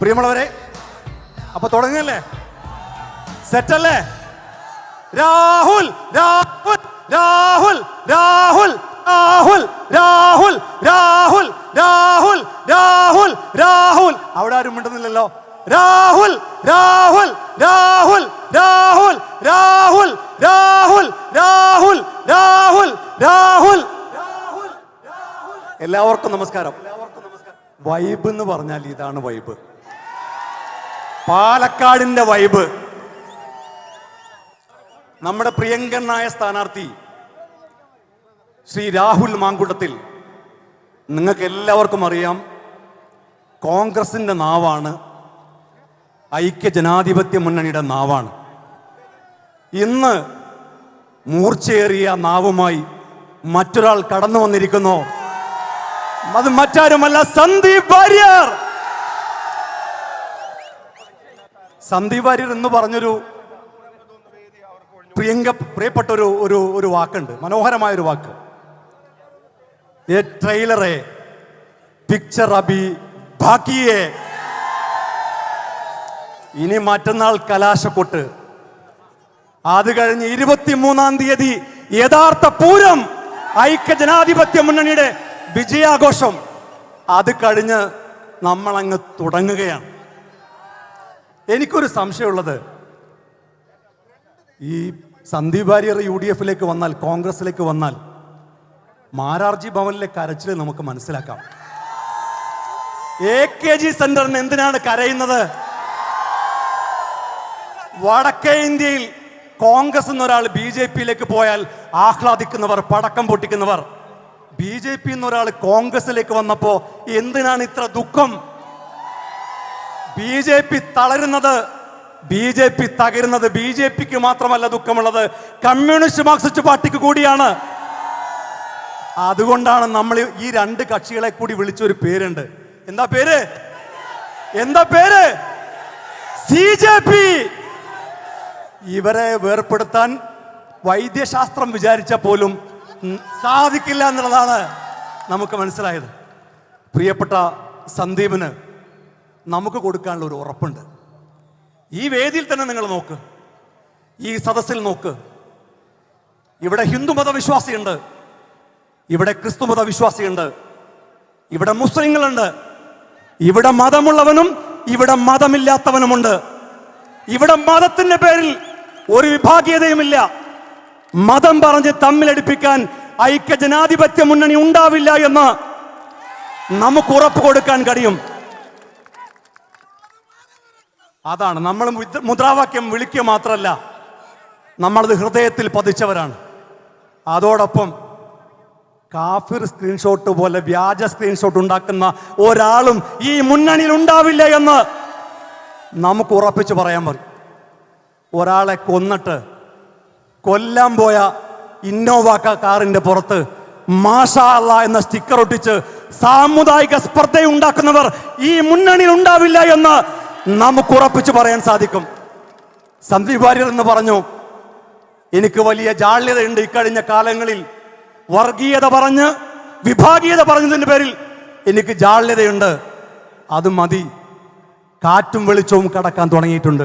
പ്രിയമുള്ളവരെ അപ്പൊ തുടങ്ങല്ലേ സെറ്റല്ലേ രാഹുൽ രാഹുൽ രാഹുൽ രാഹുൽ രാഹുൽ രാഹുൽ രാഹുൽ രാഹുൽ രാഹുൽ രാഹുൽ അവിടെ ആരും മിണ്ടുന്നില്ലല്ലോ രാഹുൽ രാഹുൽ രാഹുൽ രാഹുൽ രാഹുൽ രാഹുൽ രാഹുൽ രാഹുൽ രാഹുൽ എല്ലാവർക്കും നമസ്കാരം വൈബ് എന്ന് പറഞ്ഞാൽ ഇതാണ് വൈബ് പാലക്കാടിന്റെ വൈബ്. നമ്മുടെ പ്രിയങ്കരനായ സ്ഥാനാർത്ഥി ശ്രീ രാഹുൽ മാങ്കുട്ടത്തിൽ നിങ്ങൾക്ക് എല്ലാവർക്കും അറിയാം കോൺഗ്രസിന്റെ നാവാണ് ഐക്യ ജനാധിപത്യ മുന്നണിയുടെ നാവാണ്. ഇന്ന് മൂർച്ചയേറിയ നാവുമായി മറ്റൊരാൾ കടന്നു വന്നിരിക്കുന്നു. അത് മറ്റാരുമല്ല സന്ദീപ് വാര്യർ! സന്ദീപ് വാര്യർ എന്ന് പറഞ്ഞൊരു പ്രിയങ്ക പ്രിയപ്പെട്ട ഒരു ഒരു ഒരു വാക്കുണ്ട്. മനോഹരമായ ഒരു വാക്ക്. ഏ ട്രെയിലറെ പിക്ചർ അബി ബാക്കിയെ ഇനി മറ്റന്നാൾ കലാശക്കൊട്ട്. അത് കഴിഞ്ഞ് ഇരുപത്തിമൂന്നാം തീയതി യഥാർത്ഥ പൂരം ഐക്യ ജനാധിപത്യ മുന്നണിയുടെ വിജയാഘോഷം. അത് കഴിഞ്ഞ് നമ്മളങ്ങ് തുടങ്ങുകയാണ്. എനിക്കൊരു സംശയമുള്ളത്. ഈ സന്ദീപ് വാര്യർ യു ഡി എഫിലേക്ക് വന്നാൽ കോൺഗ്രസിലേക്ക് വന്നാൽ മാരാർജി ഭവനിലെ കരച്ചിൽ നമുക്ക് മനസ്സിലാക്കാം. എ കെ ജി സെന്ററിന് എന്തിനാണ് കരയുന്നത്? വടക്കേ ഇന്ത്യയിൽ കോൺഗ്രസ് എന്നൊരാൾ ബി ജെ പിയിലേക്ക് പോയാൽ ആഹ്ലാദിക്കുന്നവർ പടക്കം പൊട്ടിക്കുന്നവർ. ബി ജെ പി എന്നൊരാൾ കോൺഗ്രസിലേക്ക് വന്നപ്പോ എന്തിനാണ് ഇത്ര ദുഃഖം? ബി ജെ പി തളരുന്നത് ബി ജെ പി തകരുന്നത് ബി ജെ പിക്ക് മാത്രമല്ല ദുഃഖമുള്ളത്. കമ്മ്യൂണിസ്റ്റ് മാർക്സിസ്റ്റ് പാർട്ടിക്ക് കൂടിയാണ്. അതുകൊണ്ടാണ് നമ്മൾ ഈ രണ്ട് കക്ഷികളെ കൂടി വിളിച്ചൊരു പേരുണ്ട്. എന്താ പേര്? എന്താ പേര്? C J P. ഇവരെ വേർപ്പെടുത്താൻ വൈദ്യശാസ്ത്രം വിചാരിച്ച പോലും സാധിക്കില്ല എന്നുള്ളതാണ് നമുക്ക് മനസ്സിലായത്. പ്രിയപ്പെട്ട സന്ദീപിന് നമുക്ക് കൊടുക്കാനുള്ള ഒരു ഉറപ്പുണ്ട്. ഈ വേദിയിൽ തന്നെ നിങ്ങൾ നോക്ക്. ഈ സദസ്സിൽ നോക്ക്. ഇവിടെ ഹിന്ദുമത വിശ്വാസിയുണ്ട് ഇവിടെ ക്രിസ്തുമത വിശ്വാസിയുണ്ട് ഇവിടെ മുസ്ലിങ്ങളുണ്ട്. ഇവിടെ മതമുള്ളവനും ഇവിടെ മതമില്ലാത്തവനുമുണ്ട്. ഇവിടെ മതത്തിന്റെ പേരിൽ ഒരു വിഭാഗീയതയുമില്ല. മതം പറഞ്ഞ് തമ്മിലടിപ്പിക്കാൻ ഐക്യ ജനാധിപത്യ മുന്നണി ഉണ്ടാവില്ല എന്ന് നമുക്ക് ഉറപ്പ് കൊടുക്കാൻ കഴിയും. അതാണ്. നമ്മൾ മുദ്രാവാക്യം വിളിക്കുക മാത്രമല്ല നമ്മളത് ഹൃദയത്തിൽ പതിച്ചവരാണ്. അതോടൊപ്പം കാഫിർ സ്ക്രീൻഷോട്ട് പോലെ വ്യാജ സ്ക്രീൻഷോട്ട് ഉണ്ടാക്കുന്ന ഒരാളും ഈ മുന്നണിയിൽ ഉണ്ടാവില്ല എന്ന് നമുക്ക് ഉറപ്പിച്ച് പറയാൻ പറയും. ഒരാളെ കൊന്നിട്ട് കൊല്ലാൻ പോയ ഇന്നോവ കാറിന്റെ പുറത്ത് മാഷാ അല്ല എന്ന സ്റ്റിക്കർ ഒട്ടിച്ച് സാമുദായിക സ്പർദ്ധ ഉണ്ടാക്കുന്നവർ ഈ മുന്നണിയിൽ ഉണ്ടാവില്ല എന്ന് നമുക്ക് ഉറപ്പിച്ച് പറയാൻ സാധിക്കും. സന്ദീപ് വാര്യർ എന്ന് പറഞ്ഞു എനിക്ക് വലിയ ജാള്യതയുണ്ട് ഇക്കഴിഞ്ഞ കാലങ്ങളിൽ. വർഗീയത പറഞ്ഞ് വിഭാഗീയത പറഞ്ഞതിന്റെ പേരിൽ എനിക്ക് ജാള്യതയുണ്ട്. അത് മതി. കാറ്റും വെളിച്ചവും കടക്കാൻ തുടങ്ങിയിട്ടുണ്ട്.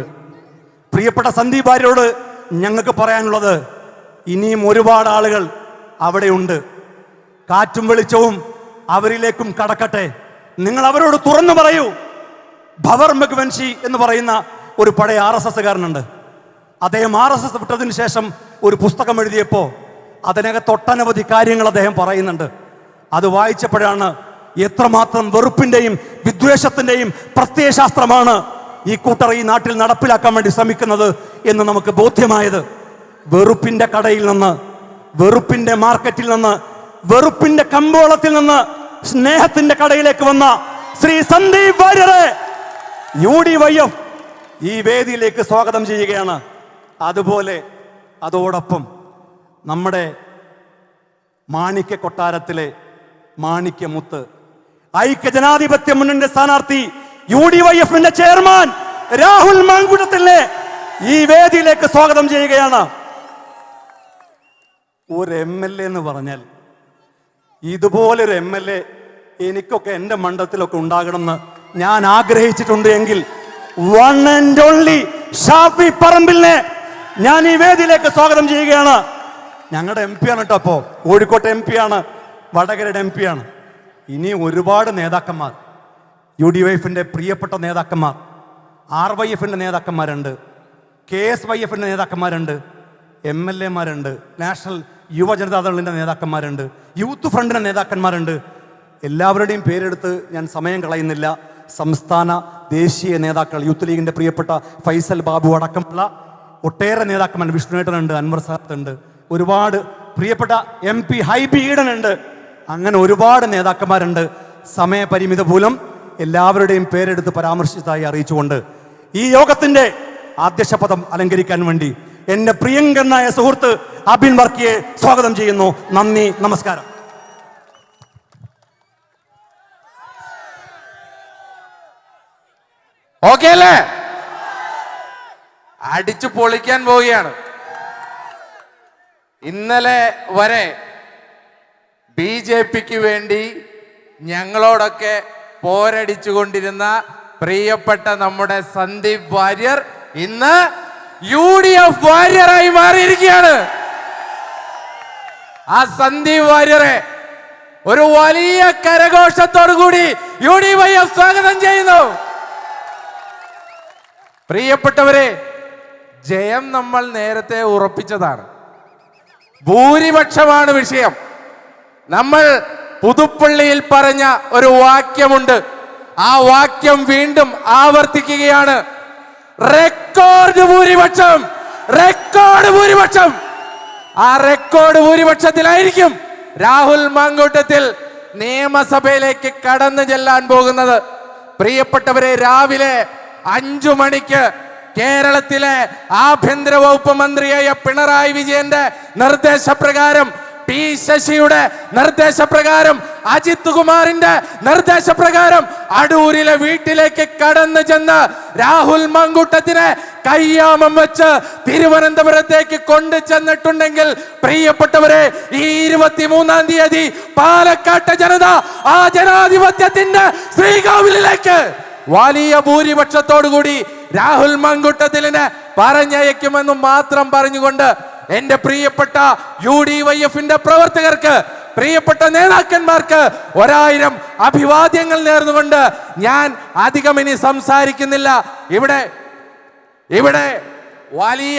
പ്രിയപ്പെട്ട സന്ദീപ് ഭാര്യയോട് ഞങ്ങൾക്ക് പറയാനുള്ളത് ഇനിയും ഒരുപാട് ആളുകൾ അവിടെയുണ്ട്. കാറ്റും വെളിച്ചവും അവരിലേക്കും കടക്കട്ടെ. നിങ്ങൾ അവരോട് തുറന്നു പറയൂ. ഭവർ മെഗ്വൻഷി എന്ന് പറയുന്ന ഒരു പഴയ ആർ എസ് എസ്സുകാരനുണ്ട്. അദ്ദേഹം ആർ എസ് എസ് വിട്ടതിന് ശേഷം ഒരു പുസ്തകം എഴുതിയപ്പോൾ അതിനകത്ത് ഒട്ടനവധി കാര്യങ്ങൾ അദ്ദേഹം പറയുന്നുണ്ട്. അത് വായിച്ചപ്പോഴാണ് എത്രമാത്രം വെറുപ്പിന്റെയും വിദ്വേഷത്തിന്റെയും പ്രത്യയശാസ്ത്രമാണ് ഈ കൂട്ടർ ഈ നാട്ടിൽ നടപ്പിലാക്കാൻ വേണ്ടി ശ്രമിക്കുന്നത് എന്ന് നമുക്ക് ബോധ്യമായത്. വെറുപ്പിന്റെ കടയിൽ നിന്ന് വെറുപ്പിന്റെ മാർക്കറ്റിൽ നിന്ന് വെറുപ്പിന്റെ കമ്പോളത്തിൽ നിന്ന് സ്നേഹത്തിന്റെ കടയിലേക്ക് വന്ന ശ്രീ സന്ദീപ് വാര്യരെ യു ഡി വൈ എഫ് ഈ വേദിയിലേക്ക് സ്വാഗതം ചെയ്യുകയാണ്. അതുപോലെ അതോടൊപ്പം നമ്മുടെ മാണിക്യ കൊട്ടാരത്തിലെ മാണിക്യമുത്ത് ഐക്യ ജനാധിപത്യ മുന്നണിന്റെ സ്ഥാനാർത്ഥി യു ഡി വൈ എഫിന്റെ ചെയർമാൻ രാഹുൽ മാങ്കുടത്തിലെ ഈ വേദിയിലേക്ക് സ്വാഗതം ചെയ്യുകയാണ്. ഒരു എം എൽ എ എന്ന് പറഞ്ഞാൽ ഇതുപോലൊരു എം എൽ എ എനിക്കൊക്കെ എന്റെ മണ്ഡലത്തിലൊക്കെ ഉണ്ടാകണമെന്ന് ഞാൻ ആഗ്രഹിച്ചിട്ടുണ്ട് എങ്കിൽ വൺ ആൻഡ് ഓൺലി ഷാഫി പറമ്പിലിനെ ഞാൻ ഈ വേദിയിലേക്ക് സ്വാഗതം ചെയ്യുകയാണ്. ഞങ്ങളുടെ എം പി ആണ് കേട്ടോ അപ്പോ. കോഴിക്കോട്ടെ എം പി ആണ് വടകരയുടെ എം പി ആണ്. ഇനി ഒരുപാട് നേതാക്കന്മാർ. യു ഡി വൈഫിന്റെ പ്രിയപ്പെട്ട നേതാക്കന്മാർ ആർ വൈ എഫിന്റെ നേതാക്കന്മാരുണ്ട് കെ എസ് വൈ എഫിന്റെ നേതാക്കന്മാരുണ്ട് എം എൽ എമാരുണ്ട് നാഷണൽ യുവജനതാദളിന്റെ നേതാക്കന്മാരുണ്ട് യൂത്ത് ഫ്രണ്ടിന്റെ നേതാക്കന്മാരുണ്ട്. എല്ലാവരുടെയും പേരെടുത്ത് ഞാൻ സമയം കളയുന്നില്ല. സംസ്ഥാന ദേശീയ നേതാക്കൾ യൂത്ത് ലീഗിന്റെ പ്രിയപ്പെട്ട ഫൈസൽ ബാബു അടക്കമുള്ള ഒട്ടേറെ നേതാക്കന്മാർ വിഷ്ണുവേട്ടനുണ്ട് അൻവർ സാദത്ത് ഉണ്ട് ഒരുപാട് പ്രിയപ്പെട്ട എം പി ഹൈബി ഈഡൻ ഉണ്ട് അങ്ങനെ ഒരുപാട് നേതാക്കന്മാരുണ്ട്. സമയപരിമിത മൂലം എല്ലാവരുടെയും പേരെടുത്ത് പരാമർശിച്ചതായി അറിയിച്ചുകൊണ്ട് ഈ യോഗത്തിന്റെ ആദ്യശപഥം അലങ്കരിക്കാൻ വേണ്ടി എന്റെ പ്രിയങ്കരനായ സുഹൃത്ത് അബിൻ വർക്കിയെ സ്വാഗതം ചെയ്യുന്നു. നന്ദി നമസ്കാരം. ഓക്കെ അല്ലേ അടിച്ചു പൊളിക്കാൻ പോവുകയാണ്. ഇന്നലെ വരെ ബി ജെ പിക്ക് വേണ്ടി ഞങ്ങളോടൊക്കെ പോരടിച്ചുകൊണ്ടിരുന്ന പ്രിയപ്പെട്ട നമ്മുടെ സന്ദീപ് വാര്യർ ഇന്ന് യു ഡി എഫ് വാര്യറായി മാറിയിരിക്കുകയാണ്. ആ സന്ദീപ് വാര്യറെ ഒരു വലിയ കരഘോഷത്തോടു കൂടി യു ഡി വൈ എഫ് സ്വാഗതം ചെയ്യുന്നു. പ്രിയപ്പെട്ടവരെ ജയം നമ്മൾ നേരത്തെ ഉറപ്പിച്ചതാണ്. ഭൂരിപക്ഷമാണ് വിഷയം. നമ്മൾ പുതുപ്പള്ളിയിൽ പറഞ്ഞ ഒരു വാക്യമുണ്ട്. ആ വാക്യം വീണ്ടും ആവർത്തിക്കുകയാണ്. റെക്കോർഡ് ഭൂരിപക്ഷം. റെക്കോർഡ് ഭൂരിപക്ഷം. ആ റെക്കോർഡ് ഭൂരിപക്ഷത്തിലായിരിക്കും രാഹുൽ മാങ്കൂട്ടത്തിൽ നിയമസഭയിലേക്ക് കടന്നു ചെല്ലാൻ പോകുന്നത്. പ്രിയപ്പെട്ടവരെ രാവിലെ അഞ്ചു മണിക്ക് കേരളത്തിലെ ആഭ്യന്തര വകുപ്പ് മന്ത്രിയായ പിണറായി വിജയന്റെ നിർദ്ദേശപ്രകാരം പി ശശിയുടെ നിർദ്ദേശപ്രകാരം അജിത് കുമാറിന്റെ നിർദ്ദേശപ്രകാരം അടൂരിലെ വീട്ടിലേക്ക് കടന്നു ചെന്ന് രാഹുൽ മങ്കുട്ടത്തിനെ കയ്യാമം വെച്ച് തിരുവനന്തപുരത്തേക്ക് കൊണ്ടു ചെന്നിട്ടുണ്ടെങ്കിൽ പ്രിയപ്പെട്ടവരെ ഈ ഇരുപത്തിമൂന്നാം തീയതി പാലക്കാട്ടെ ജനത ആ ജനാധിപത്യത്തിന്റെ ശ്രീകാവിലേക്ക് വലിയ ഭൂരിപക്ഷത്തോടുകൂടി രാഹുൽ മങ്കുട്ടത്തിലിന് പറഞ്ഞയക്കുമെന്ന് മാത്രം പറഞ്ഞുകൊണ്ട് എന്റെ പ്രിയപ്പെട്ട യു ഡി വൈ എഫിന്റെ പ്രവർത്തകർക്ക് പ്രിയപ്പെട്ട നേതാക്കന്മാർക്ക് ഒരായിരം അഭിവാദ്യങ്ങൾ നേർന്നുകൊണ്ട് ഞാൻ അധികം ഇനി സംസാരിക്കുന്നില്ല. ഇവിടെ ഇവിടെ വലിയ